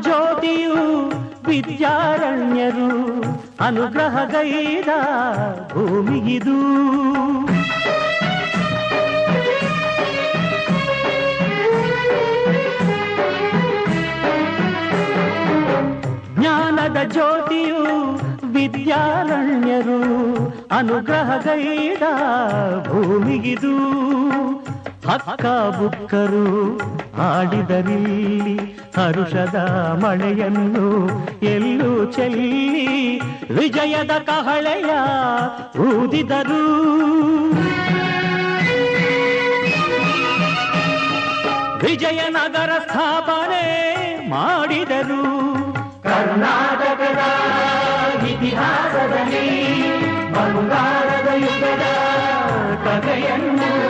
ಜ್ಯೋತಿಯು ವಿದ್ಯಾರಣ್ಯರು ಅನುಗ್ರಹಗೈದ ಭೂಮಿಗಿದು. ಜ್ಞಾನದ ಜ್ಯೋತಿಯು ವಿದ್ಯಾರಣ್ಯರು ಅನುಗ್ರಹಗೈದ ಭೂಮಿಗಿದು. ಹಕ್ಕ ಬುಕ್ಕರು ಆಡಿದರಿಲ್ಲಿ ಹರುಷದ ಮಳೆಯನ್ನು ಎಲ್ಲೂ ಚೆಲ್ಲಿ ವಿಜಯದ ಕಹಳೆಯ ಊದಿದರು. ವಿಜಯನಗರ ಸ್ಥಾಪನೆ ಮಾಡಿದರು. ಕರ್ನಾಟಕದ ಇತಿಹಾಸದಲ್ಲಿ ಬಂಗಾರದ ಯುಗದ ಕಥೆಯನ್ನು